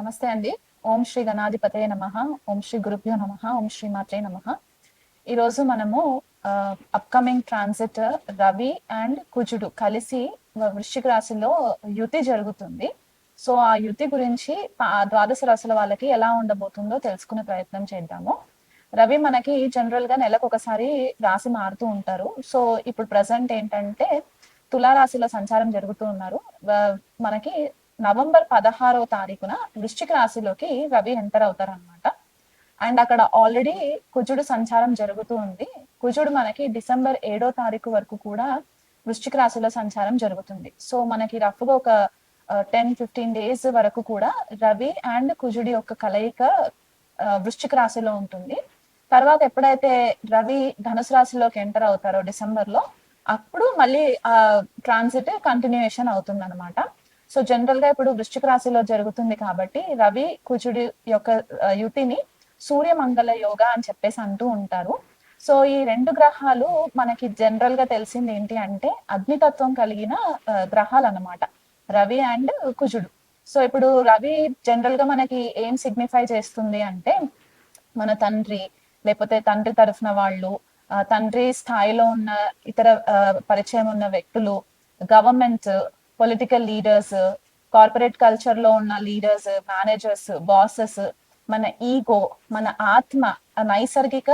నమస్తే అండి. ఓం శ్రీ గణాధిపతే నమ. ఓం శ్రీ గురుభ్యో నమ. ఓం శ్రీ మాత్రే నమ. ఈరోజు మనము అప్కమింగ్ ట్రాన్సిట్ రవి అండ్ కుజుడు కలిసి వృశ్చిక రాశిలో యుతి జరుగుతుంది. సో ఆ యుతి గురించి ద్వాదశ రాశుల వాళ్ళకి ఎలా ఉండబోతుందో తెలుసుకునే ప్రయత్నం చేద్దాము. రవి మనకి జనరల్గా నెలకు ఒకసారి రాశి మారుతూ ఉంటారు. సో ఇప్పుడు ప్రజెంట్ ఏంటంటే తులారాశిలో సంచారం జరుగుతూ ఉన్నారు. మనకి నవంబర్ పదహారవ తారీఖున వృశ్చిక రాశిలోకి రవి ఎంటర్ అవుతారు అనమాట అండ్ అక్కడ ఆల్రెడీ కుజుడు సంచారం జరుగుతూ ఉంది. కుజుడు మనకి డిసెంబర్ ఏడో తారీఖు వరకు కూడా వృశ్చిక రాశిలో సంచారం జరుగుతుంది. సో మనకి రఫ్గా ఒక టెన్ ఫిఫ్టీన్ డేస్ వరకు కూడా రవి అండ్ కుజుడి యొక్క కలయిక వృశ్చిక రాశిలో ఉంటుంది. తర్వాత ఎప్పుడైతే రవి ధనుసు రాశిలోకి ఎంటర్ అవుతారో డిసెంబర్లో అప్పుడు మళ్ళీ ఆ ట్రాన్సిట్ కంటిన్యూయేషన్ అవుతుంది అనమాట సో జనరల్గా ఇప్పుడు వృశ్చిక రాశిలో జరుగుతుంది కాబట్టి రవి కుజుడి యొక్క యుతిని సూర్యమంగళ యోగ అని చెప్పేసి అంటూ ఉంటారు. సో ఈ రెండు గ్రహాలు మనకి జనరల్గా తెలిసింది ఏంటి అంటే అగ్నితత్వం కలిగిన గ్రహాలు అనమాట రవి అండ్ కుజుడు. సో ఇప్పుడు రవి జనరల్గా మనకి ఏం సిగ్నిఫై చేస్తుంది అంటే మన తండ్రి లేకపోతే తండ్రి తరఫున వాళ్ళు తండ్రి స్థాయిలో ఉన్న ఇతర పరిచయం ఉన్న వ్యక్తులు గవర్నమెంట్ పొలిటికల్ లీడర్స్ కార్పొరేట్ కల్చర్లో ఉన్న లీడర్స్ మేనేజర్స్ బాసెస్ మన ఈగో మన ఆత్మ నైసర్గిక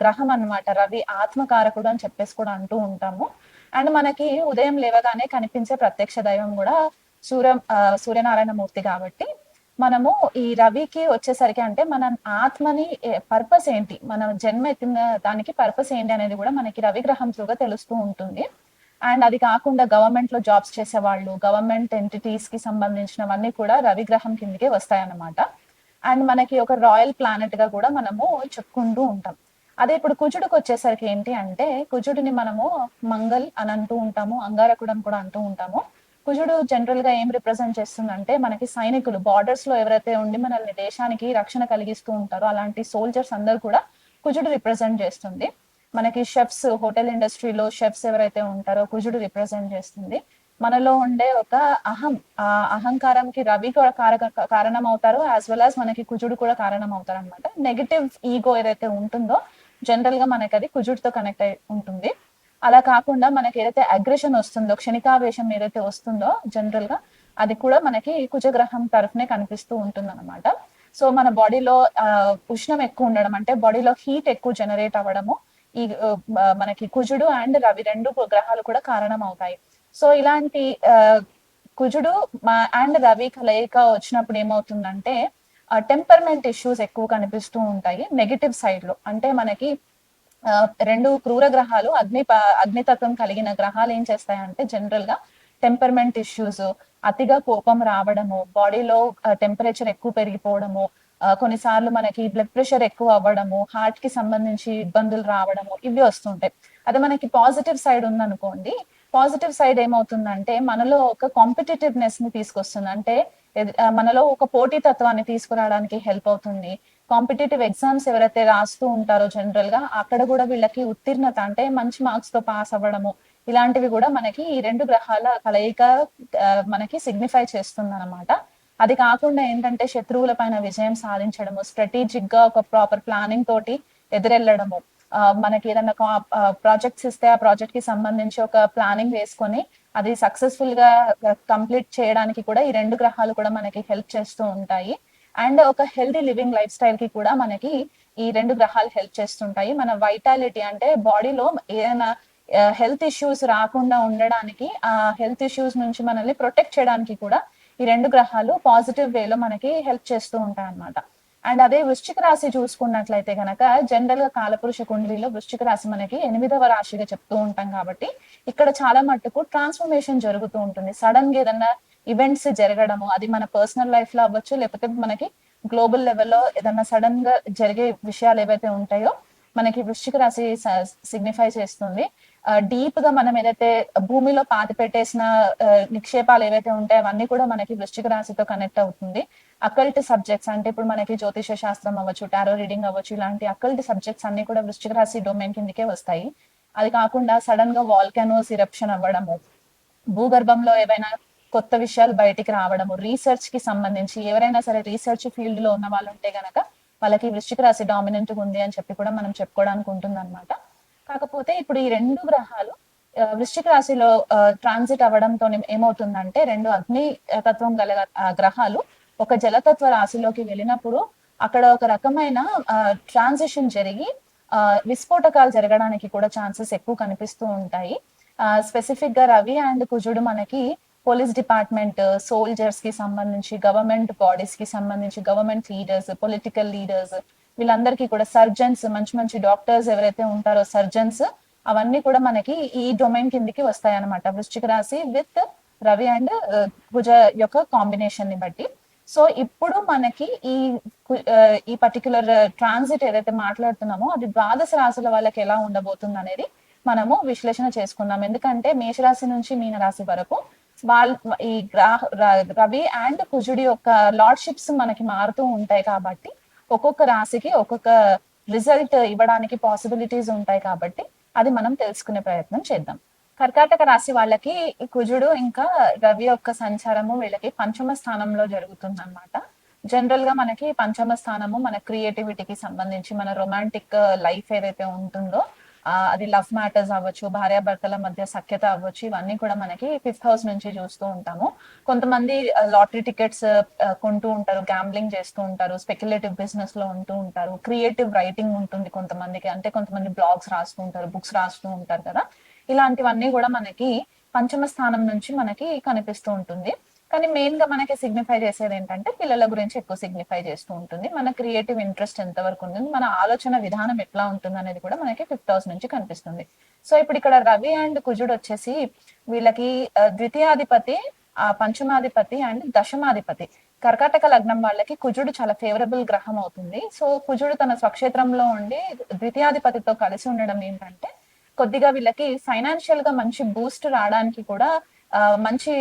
గ్రహం అన్నమాట. రవి ఆత్మకారకుడు అని చెప్పేసి కూడా అంటూ ఉంటాము. అండ్ మనకి ఉదయం లేవగానే కనిపించే ప్రత్యక్ష దైవం కూడా సూర్య సూర్యనారాయణ మూర్తి కాబట్టి మనము ఈ రవికి వచ్చేసరికి అంటే మన ఆత్మని పర్పస్ ఏంటి? మన జన్మ ఎత్తిన దానికి పర్పస్ ఏంటి అనేది కూడా మనకి రవి గ్రహం త్రూగా తెలుస్తూ ఉంటుంది. అండ్ అది కాకుండా గవర్నమెంట్లో జాబ్స్ చేసే వాళ్ళు గవర్నమెంట్ ఎంటిటీస్కి సంబంధించినవన్నీ కూడా రవిగ్రహం కిందకే వస్తాయన్నమాట. అండ్ మనకి ఒక రాయల్ ప్లానెట్గా కూడా మనము చెప్పుకుంటూ ఉంటాం. అదే ఇప్పుడు కుజుడికి వచ్చేసరికి ఏంటి అంటే కుజుడిని మనము మంగల్ అని అంటూ ఉంటాము అంగారకుడు అని కూడా అంటూ ఉంటాము. కుజుడు జనరల్గా ఏం రిప్రజెంట్ చేస్తుందంటే మనకి సైనికులు బార్డర్స్లో ఎవరైతే ఉండి మనల్ని దేశానికి రక్షణ కలిగిస్తూ ఉంటారో అలాంటి సోల్జర్స్ అందరు కూడా కుజుడు రిప్రజెంట్ చేస్తుంది. మనకి షెఫ్స్ హోటల్ ఇండస్ట్రీలో షెఫ్స్ ఎవరైతే ఉంటారో కుజుడు రిప్రజెంట్ చేస్తుంది. మనలో ఉండే ఒక అహం ఆ అహంకారంకి రవి కూడా కారక కారణం అవుతారు యాజ్ వెల్ యాజ్ మనకి కుజుడు కూడా కారణం అవుతారు అనమాట నెగిటివ్ ఈగో ఏదైతే ఉంటుందో జనరల్గా మనకి అది కుజుడితో కనెక్ట్ అయి ఉంటుంది. అలా కాకుండా మనకి ఏదైతే అగ్రెషన్ వస్తుందో క్షణికావేశం ఏదైతే వస్తుందో జనరల్గా అది కూడా మనకి కుజగ్రహం తరఫునే కనిపిస్తూ ఉంటుంది అనమాట సో మన బాడీలో ఉష్ణం ఎక్కువ ఉండడం అంటే బాడీలో హీట్ ఎక్కువ జనరేట్ అవ్వడము ఈ మనకి కుజుడు అండ్ రవి రెండు గ్రహాలు కూడా కారణం అవుతాయి సో ఇలాంటి ఆ, కుజుడు అండ్ రవి కలయిక వచ్చినప్పుడు ఏమవుతుందంటే టెంపర్మెంట్ ఇష్యూస్ ఎక్కువ కనిపిస్తూ ఉంటాయి నెగిటివ్ సైడ్లో అంటే మనకి ఆ, రెండు క్రూర గ్రహాలు అగ్ని అగ్నితత్వం కలిగిన గ్రహాలు ఏం చేస్తాయంటే జనరల్గా టెంపర్మెంట్ ఇష్యూస్ అతిగా కోపం రావడము బాడీలో టెంపరేచర్ ఎక్కువ పెరిగిపోవడము కొన్నిసార్లు మనకి బ్లడ్ ప్రెషర్ ఎక్కువ అవ్వడము హార్ట్కి సంబంధించి ఇబ్బందులు రావడము ఇవి వస్తుంటాయి. అదే మనకి పాజిటివ్ సైడ్ ఉందనుకోండి పాజిటివ్ సైడ్ ఏమవుతుందంటే మనలో ఒక కాంపిటేటివ్నెస్ని తీసుకొస్తుంది. అంటే మనలో ఒక పోటీ తత్వాన్ని తీసుకురావడానికి హెల్ప్ అవుతుంది. కాంపిటేటివ్ ఎగ్జామ్స్ ఎవరైతే రాస్తూ ఉంటారో జనరల్గా అక్కడ కూడా వీళ్ళకి ఉత్తీర్ణత అంటే మంచి మార్క్స్తో పాస్ అవ్వడము ఇలాంటివి కూడా మనకి ఈ రెండు గ్రహాల కలయిక మనకి సిగ్నిఫై చేస్తుంది అనమాట అది కాకుండా ఏంటంటే శత్రువుల పైన విజయం సాధించడము స్ట్రాటజిక్గా ఒక ప్రాపర్ ప్లానింగ్ తోటి ఎదురెళ్ళడము. మనకి ఏదైనా ప్రాజెక్ట్స్ ఇస్తే ఆ ప్రాజెక్ట్కి సంబంధించి ఒక ప్లానింగ్ వేసుకొని అది సక్సెస్ఫుల్గా కంప్లీట్ చేయడానికి కూడా ఈ రెండు గ్రహాలు కూడా మనకి హెల్ప్ చేస్తూ ఉంటాయి. అండ్ ఒక హెల్దీ లివింగ్ లైఫ్ స్టైల్కి కూడా మనకి ఈ రెండు గ్రహాలు హెల్ప్ చేస్తుంటాయి. మన వైటాలిటీ అంటే బాడీలో ఏదైనా హెల్త్ ఇష్యూస్ రాకుండా ఉండడానికి ఆ హెల్త్ ఇష్యూస్ నుంచి మనల్ని ప్రొటెక్ట్ చేయడానికి కూడా ఈ రెండు గ్రహాలు పాజిటివ్ వేలో మనకి హెల్ప్ చేస్తూ ఉంటాయి అన్నమాట. అండ్ అదే వృశ్చిక రాశి చూసుకున్నట్లయితే గనక జనరల్గా కాలపురుష కుండలిలో వృశ్చిక రాశి మనకి ఎనిమిదవ రాశిగా చెప్తూ ఉంటాం కాబట్టి ఇక్కడ చాలా మట్టుకు ట్రాన్స్ఫర్మేషన్ జరుగుతూ ఉంటుంది. సడన్గా ఏదన్నా ఈవెంట్స్ జరగడము అది మన పర్సనల్ లైఫ్లో అవ్వచ్చు లేకపోతే మనకి గ్లోబల్ లెవెల్లో ఏదన్నా సడన్గా జరిగే విషయాలు ఏవైతే ఉంటాయో మనకి వృశ్చిక రాశి సిగ్నిఫై చేస్తుంది. డీప్గా మనం ఏదైతే భూమిలో పాతి పెట్టేసిన నిక్షేపాలు ఏవైతే ఉంటాయో అవన్నీ కూడా మనకి వృశ్చిక రాశితో కనెక్ట్ అవుతుంది. అకల్ట్ సబ్జెక్ట్స్ అంటే ఇప్పుడు మనకి జ్యోతిష శాస్త్రం అవ్వచ్చు టారో రీడింగ్ అవ్వచ్చు ఇలాంటి అకల్ట్ సబ్జెక్ట్స్ అన్ని కూడా వృశ్చిక రాశి డొమైన్ కిందకే వస్తాయి. అది కాకుండా సడన్గా వాల్కానోస్ ఇరప్షన్ అవ్వడము భూగర్భంలో ఏవైనా కొత్త విషయాలు బయటికి రావడము రీసెర్చ్కి సంబంధించి ఎవరైనా సరే రీసెర్చ్ ఫీల్డ్లో ఉన్న వాళ్ళు ఉంటే గనక వాళ్ళకి వృశ్చిక రాశి డామినెంట్ ఉంది అని చెప్పి కూడా మనం చెప్పుకోవడానికి ఉంటుంది అనమాట కాకపోతే ఇప్పుడు ఈ రెండు గ్రహాలు వృశ్చిక రాశిలో ట్రాన్సిట్ అవ్వడంతో ఏమవుతుందంటే రెండు అగ్ని తత్వం గల గ్రహాలు ఒక జలతత్వ రాశిలోకి వెళ్ళినప్పుడు అక్కడ ఒక రకమైన ట్రాన్సిషన్ జరిగి విస్ఫోటకాలు జరగడానికి కూడా ఛాన్సెస్ ఎక్కువ కనిపిస్తూ ఉంటాయి. స్పెసిఫిక్గా రవి అండ్ కుజుడు మనకి పోలీస్ డిపార్ట్మెంట్ సోల్జర్స్కి సంబంధించి గవర్నమెంట్ బాడీస్కి సంబంధించి గవర్నమెంట్ లీడర్స్ పొలిటికల్ లీడర్స్ వీళ్ళందరికీ కూడా సర్జన్స్ మంచి మంచి డాక్టర్స్ ఎవరైతే ఉంటారో సర్జన్స్ అవన్నీ కూడా మనకి ఈ డొమైన్ కిందికి వస్తాయి అనమాట వృశ్చిక రాశి with Ravi and Kuja uh, యొక్క కాంబినేషన్ని బట్టి. సో ఇప్పుడు మనకి ఈ uh, ఈ పర్టికులర్ ట్రాన్సిట్ uh, ఏదైతే మాట్లాడుతున్నామో అది ద్వాదశ రాశుల వాళ్ళకి ఎలా ఉండబోతుంది అనేది మనము విశ్లేషణ చేసుకుందాం. ఎందుకంటే మేషరాశి నుంచి మీనరాశి వరకు వాళ్ళ ఈ గ్రాహ రవి అండ్ కుజుడి యొక్క లార్డ్షిప్స్ మనకి మారుతూ ఉంటాయి కాబట్టి ఒక్కొక్క రాశికి ఒక్కొక్క రిజల్ట్ ఇవ్వడానికి పాసిబిలిటీస్ ఉంటాయి కాబట్టి అది మనం తెలుసుకునే ప్రయత్నం చేద్దాం. కర్కాటక రాశి వాళ్ళకి కుజుడు ఇంకా రవి యొక్క సంచారము వీళ్ళకి పంచమ స్థానంలో జరుగుతుంది అనమాట జనరల్గా మనకి పంచమ స్థానము మన క్రియేటివిటీకి సంబంధించి మన రొమాంటిక్ లైఫ్ ఏదైతే ఉంటుందో అది లవ్ మ్యాటర్స్ అవ్వచ్చు భార్యాభర్తల మధ్య సఖ్యత అవ్వచ్చు ఇవన్నీ కూడా మనకి ఫిఫ్త్ హౌస్ నుంచి చూస్తూ ఉంటాము. కొంతమంది లాటరీ టికెట్స్ కొంటూ ఉంటారు గ్యాంబ్లింగ్ చేస్తూ ఉంటారు స్పెక్యులేటివ్ బిజినెస్లో ఉంటూ ఉంటారు క్రియేటివ్ రైటింగ్ ఉంటుంది కొంతమందికి అంటే కొంతమంది బ్లాగ్స్ రాస్తూ ఉంటారు బుక్స్ రాస్తూ ఉంటారు కదా. ఇలాంటివన్నీ కూడా మనకి పంచమ స్థానం నుంచి మనకి కనిపిస్తూ ఉంటుంది. కానీ మెయిన్గా మనకి సిగ్నిఫై చేసేది ఏంటంటే పిల్లల గురించి ఎక్కువ సిగ్నిఫై చేస్తూ ఉంటుంది. మన క్రియేటివ్ ఇంట్రెస్ట్ ఎంత వరకు ఉంటుంది మన ఆలోచన విధానం ఎట్లా ఉంటుంది అనేది కూడా మనకి ఫిఫ్త్ హౌస్ నుంచి కనిపిస్తుంది. సో ఇప్పుడు ఇక్కడ రవి అండ్ కుజుడు వచ్చేసి వీళ్ళకి ద్వితీయాధిపతి ఆ పంచమాధిపతి అండ్ దశమాధిపతి. కర్కాటక లగ్నం వాళ్ళకి కుజుడు చాలా ఫేవరబుల్ గ్రహం అవుతుంది. సో కుజుడు తన స్వక్షేత్రంలో ఉండి ద్వితీయాధిపతితో కలిసి ఉండడం ఏంటంటే కొద్దిగా వీళ్ళకి ఫైనాన్షియల్గా మంచి బూస్ట్ రావడానికి కూడా మంచి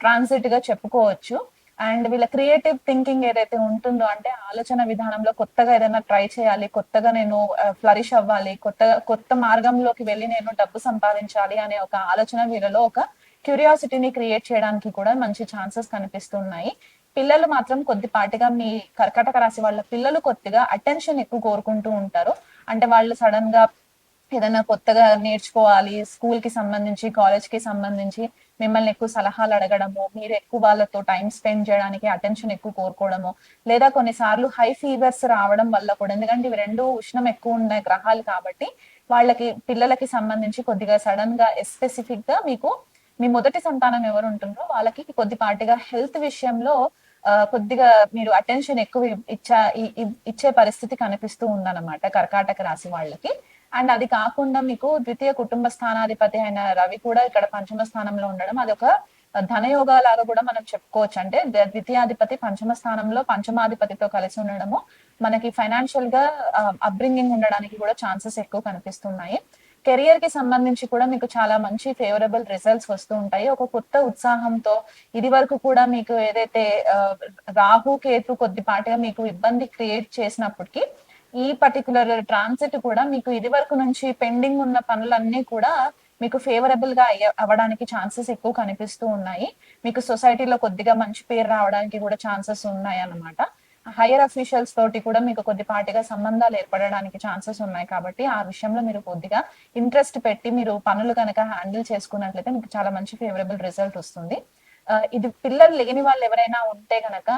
ట్రాన్సిట్గా చెప్పుకోవచ్చు. అండ్ వీళ్ళ క్రియేటివ్ థింకింగ్ ఏదైతే ఉంటుందో అంటే ఆలోచన విధానంలో కొత్తగా ఏదైనా ట్రై చేయాలి కొత్తగా నేను ఫ్లరిష్ అవ్వాలి కొత్త కొత్త మార్గంలోకి వెళ్ళి నేను డబ్బు సంపాదించాలి అనే ఒక ఆలోచన వీళ్ళలో ఒక క్యూరియాసిటీని క్రియేట్ చేయడానికి కూడా మంచి ఛాన్సెస్ కనిపిస్తున్నాయి. పిల్లలు మాత్రం కొద్దిపాటిగా మీ కర్కటక రాశి వాళ్ళ పిల్లలు కొద్దిగా అటెన్షన్ ఎక్కువ కోరుకుంటూ ఉంటారు. అంటే వాళ్ళు సడన్గా ఏదైనా కొత్తగా నేర్చుకోవాలి స్కూల్కి సంబంధించి కాలేజ్కి సంబంధించి మిమ్మల్ని ఎక్కువ సలహాలు అడగడము మీరు ఎక్కువ వాళ్ళతో టైం స్పెండ్ చేయడానికి అటెన్షన్ ఎక్కువ కోరుకోవడము లేదా కొన్నిసార్లు హై ఫీవర్స్ రావడం వల్ల కూడా ఎందుకంటే ఇవి రెండు ఉష్ణం ఎక్కువ ఉన్న గ్రహాలు కాబట్టి వాళ్ళకి పిల్లలకి సంబంధించి కొద్దిగా సడన్గా స్పెసిఫిక్గా మీకు మీ మొదటి సంతానం ఎవరు ఉంటుందో వాళ్ళకి కొద్దిపాటిగా హెల్త్ విషయంలో కొద్దిగా మీరు అటెన్షన్ ఎక్కువ ఇచ్చా ఇచ్చే పరిస్థితి కనిపిస్తూ ఉందన్నమాట కర్కాటక రాశి వాళ్ళకి. అండ్ అది కాకుండా మీకు ద్వితీయ కుటుంబ స్థానాధిపతి అయిన రవి కూడా ఇక్కడ పంచమ స్థానంలో ఉండడం. అది ఒక ధనయోగా లాగా కూడా మనం చెప్పుకోవచ్చు. అంటే ద్వితీయాధిపతి పంచమ స్థానంలో పంచమాధిపతితో కలిసి ఉండడము మనకి ఫైనాన్షియల్గా అప్బ్రింగింగ్ ఉండడానికి కూడా ఛాన్సెస్ ఎక్కువ కనిపిస్తున్నాయి. కెరియర్కి సంబంధించి కూడా మీకు చాలా మంచి ఫేవరబుల్ రిజల్ట్స్ వస్తూ ఉంటాయి. ఒక కొత్త ఉత్సాహంతో ఇది వరకు కూడా మీకు ఏదైతే రాహు కేతు కొద్దిపాటిగా మీకు ఇబ్బంది క్రియేట్ చేసినప్పటికీ ఈ పర్టికులర్ ట్రాన్సిట్ కూడా మీకు ఇది వరకు నుంచి పెండింగ్ ఉన్న పనులన్నీ కూడా మీకు ఫేవరబుల్గా అవ్వడానికి ఛాన్సెస్ ఎక్కువ కనిపిస్తూ ఉన్నాయి. మీకు సొసైటీలో కొద్దిగా మంచి పేరు రావడానికి కూడా ఛాన్సెస్ ఉన్నాయి అన్నమాట. హైయర్ అఫీషియల్స్ తోటి కూడా మీకు కొద్దిపాటిగా సంబంధాలు ఏర్పడడానికి ఛాన్సెస్ ఉన్నాయి కాబట్టి ఆ విషయంలో మీరు కొద్దిగా ఇంట్రెస్ట్ పెట్టి మీరు పనులు కనుక హ్యాండిల్ చేసుకున్నట్లయితే మీకు చాలా మంచి ఫేవరబుల్ రిజల్ట్ వస్తుంది. ఇది పిల్లలు లేని వాళ్ళు ఎవరైనా ఉంటే గనక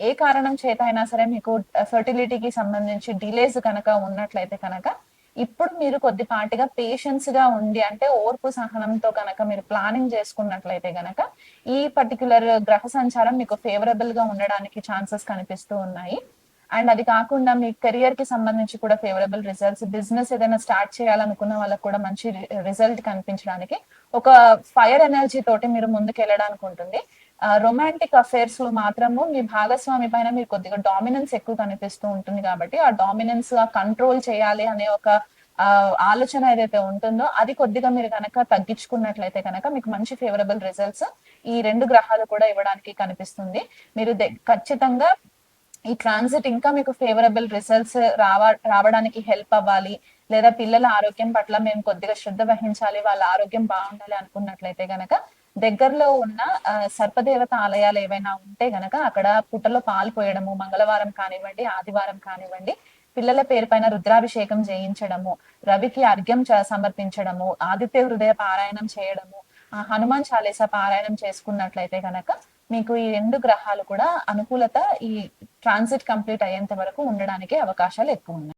ఏ కారణం చేత అయినా సరే మీకు ఫర్టిలిటీకి సంబంధించి డిలేస్ కనుక ఉన్నట్లయితే కనుక ఇప్పుడు మీరు కొద్దిపాటిగా పేషెన్స్గా ఉండి అంటే ఓర్పు సహనంతో కనుక మీరు ప్లానింగ్ చేసుకున్నట్లయితే గనక ఈ పర్టికులర్ గ్రహ సంచారం మీకు ఫేవరబుల్గా ఉండడానికి ఛాన్సెస్ కనిపిస్తూ ఉన్నాయి. అండ్ అది కాకుండా మీ కెరియర్కి సంబంధించి కూడా ఫేవరబుల్ రిజల్ట్స్ బిజినెస్ ఏదైనా స్టార్ట్ చేయాలనుకున్న వాళ్ళకి కూడా మంచి రిజల్ట్ కనిపించడానికి ఒక ఫైర్ ఎనర్జీ తోటి మీరు ముందుకు వెళ్ళడానికి ఉంటుంది రొమాంటిక్ అఫేర్స్లో మాత్రము మీ భాగస్వామి పైన మీరు కొద్దిగా డామినెన్స్ ఎక్కువ కనిపిస్తూ ఉంటుంది కాబట్టి ఆ డామినెన్స్ కంట్రోల్ చేయాలి అనే ఒక ఆలోచన ఏదైతే ఉంటుందో అది కొద్దిగా మీరు కనుక తగ్గించుకున్నట్లయితే కనుక మీకు మంచి ఫేవరబుల్ రిజల్ట్స్ ఈ రెండు గ్రహాలు కూడా ఇవ్వడానికి కనిపిస్తుంది. మీరు ఖచ్చితంగా ఈ ట్రాన్సిట్ ఇంకా మీకు ఫేవరబుల్ రిజల్ట్స్ రావ రావడానికి హెల్ప్ అవ్వాలి లేదా పిల్లల ఆరోగ్యం పట్ల మేము కొద్దిగా శ్రద్ధ వహించాలి వాళ్ళ ఆరోగ్యం బాగుండాలి అనుకున్నట్లయితే గనక దగ్గరలో ఉన్న సర్పదేవత ఆలయాలు ఏవైనా ఉంటే గనక అక్కడ పుట్టలో పాలు పోయడము మంగళవారం కానివ్వండి ఆదివారం కానివ్వండి పిల్లల పేరు పైన రుద్రాభిషేకం చేయించడము రవికి అర్ఘ్యం సమర్పించడము ఆదిత్య హృదయ పారాయణం చేయడము ఆ హనుమాన్ చాలీసా పారాయణం చేసుకున్నట్లయితే గనక మీకు ఈ రెండు గ్రహాలు కూడా అనుకూలత ఈ ట్రాన్సిట్ కంప్లీట్ అయ్యేంత వరకు ఉండడానికి అవకాశాలు ఎక్కువ ఉన్నాయి.